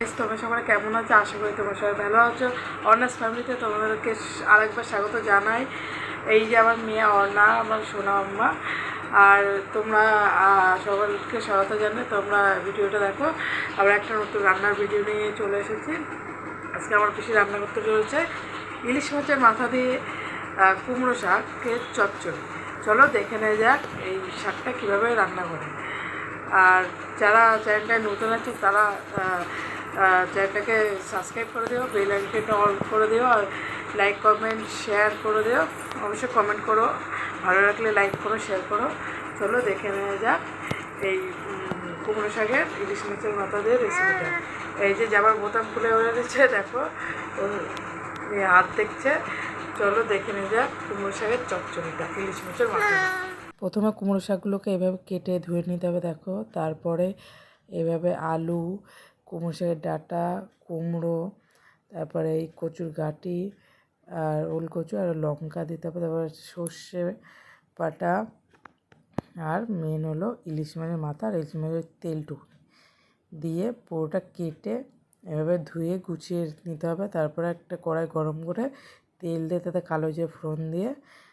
তোমরা সবাই কেমন আছো? আশা করি তোমরা সবাই ভালো আছো। অর্ণাস ফ্যামিলিতে তোমাদেরকে আরেকবার স্বাগত জানাই। এই যে আমার মেয়ে অর্ণা, আমার সোনা আম্মা। আর তোমরা সবাইকে স্বাগত জানাই। তোমরা ভিডিওটা দেখো। আবার একটা নতুন রান্নার ভিডিও নিয়ে চলে এসেছি। আজকে আমার পিসি রান্না করতে চলেছে। ইলিশ মাছের মাথা দিয়ে কুমড়ো শাকের চচ্চড়ি। চলো দেখে নেওয়া যাক এই শাকটা কীভাবে রান্না করে। আর যারা চ্যানেলটায় নতুন আছে, তারা চ্যানেলটাকে সাবস্ক্রাইব করে দিও বেল আইকনটা অন করে দিও, আর লাইক কমেন্ট শেয়ার করে দিও। অবশ্যই কমেন্ট করো। ভালো লাগলে লাইক করো শেয়ার করো। চলো দেখে নেওয়া যাক এই কুমড়ো শাকের ইলিশ মাছের মাথা দিয়ে রেসিপিটা এই যে যাবার বোতাম খুলে হয়ে গেছে দেখো হাত দেখছে। চলো দেখে নিয়ে যাক কুমড়ো শাকের চচ্চড়িটা, ইলিশ মাছের মাথা প্রথমে কুমড়ো শাকগুলোকে এভাবে কেটে ধুয়ে নিতে হবে, দেখো। তারপরে এভাবে আলু কুমড়ো শাকের ডাঁটা, কুমড়ো, তারপরে এই কচুর গাঁটি আর ওল কচু আর লঙ্কা দিতে হবে তারপরে সর্ষে পাটা আর মেন হলো ইলিশ মাছের মাথা আর ইলিশ মাছের তেলটুকু দিয়ে পুরোটা কেটে এভাবে ধুয়ে গুছিয়ে নিতে হবে। তারপরে একটা কড়াই গরম করে তেল দিয়ে তাতে কালো জিরে ফোড়ন দিয়ে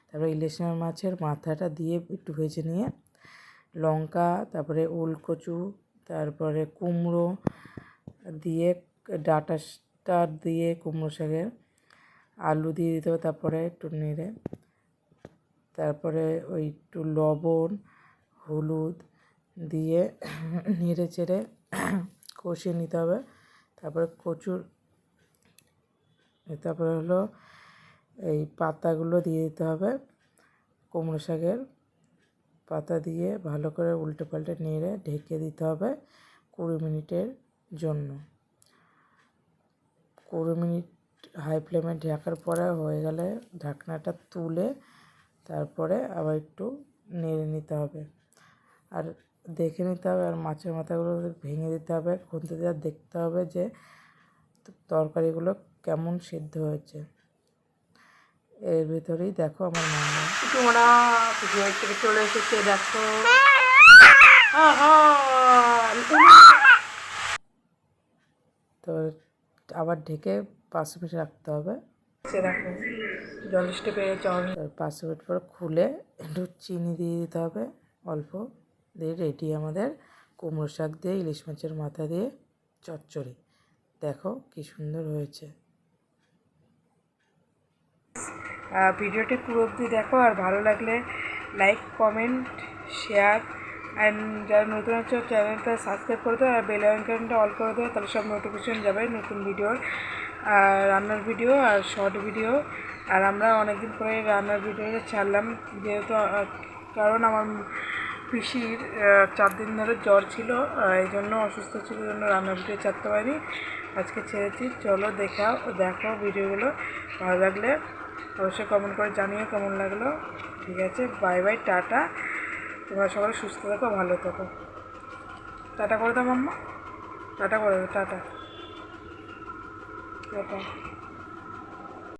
তারপরে ইলিশ মাছের মাথাটা দিয়ে একটু ভেজে নিয়ে লঙ্কা, তারপরে ওলকচু, তারপরে কুমড়ো দিয়ে ডাঁটাটা দিয়ে কুমড়ো শাকের আলু দিয়ে দিতে হবে, তারপরে একটু নেড়ে, তারপরে ওই একটু লবণ, হলুদ দিয়ে নেড়ে চেড়ে কষিয়ে নিতে হবে, তারপরে কচুর, তারপরে হলো এই পাতাগুলো দিয়ে দিতে হবে কুমড়ো শাকের, পাতা দিয়ে ভালো করে উল্টে পাল্টে নেড়ে ঢেকে দিতে হবে কুড়ি মিনিটের জন্য। কুড়ি মিনিট হাই ফ্লেমে ঢাকার পরে হয়ে গেলে ঢাকনাটা তুলে তারপরে আবার একটু নেড়ে নিতে হবে। আর দেখে নিতে হবে আর মাছের মাথাগুলো ভেঙে দিতে হবে। খুঁজতে দিয়ে দেখতে হবে যে তরকারিগুলো কেমন সিদ্ধ হয়েছে। এর ভিতরেই দেখো আমার থেকে চলে এসেছে, দেখো। আহা! তো আবার ঢেকে পাঁচ মিনিট রাখতে হবে। দেখো জল স্টেপে চল পাঁচ মিনিট পর খুলে একটু চিনি দিয়ে দিতে হবে অল্প দিয়ে রেডি আমাদের কুমড়ো শাক দিয়ে ইলিশ মাছের মাথা দিয়ে চচ্চড়ি। দেখো কি সুন্দর হয়েছে। ভিডিওটি পুরো অবধি দেখো আর ভালো লাগলে লাইক কমেন্ট শেয়ার অ্যান্ড যারা নতুন আছে, চ্যানেলটা সাবস্ক্রাইব করে দেয় আর বেল অল করে দেয় তাহলে সব নোটিফিকেশন যাবে নতুন ভিডিওর আর রান্নার ভিডিও আর শর্ট ভিডিও আর আমরা অনেকদিন পরে রান্নার ভিডিওটা ছাড়লাম, যেহেতু কারণ আমার পিসির চার দিন ধরে জ্বর ছিল এই জন্য অসুস্থ ছিল জন্য রান্নার ভিডিও ছাড়তে পারিনি। আজকে ছেড়েছি, চলো দেখাও, দেখো ভিডিওগুলো ভালো লাগলে অবশ্যই কমেন্ট করে জানিও কেমন লাগল। ঠিক আছে বাই বাই টাটা। তোমরা সবাই সুস্থ থাকো, ভালো থাকো। টাটা করে দাও মাম্মা। টাটা করে দাও, টাটা। টাটা।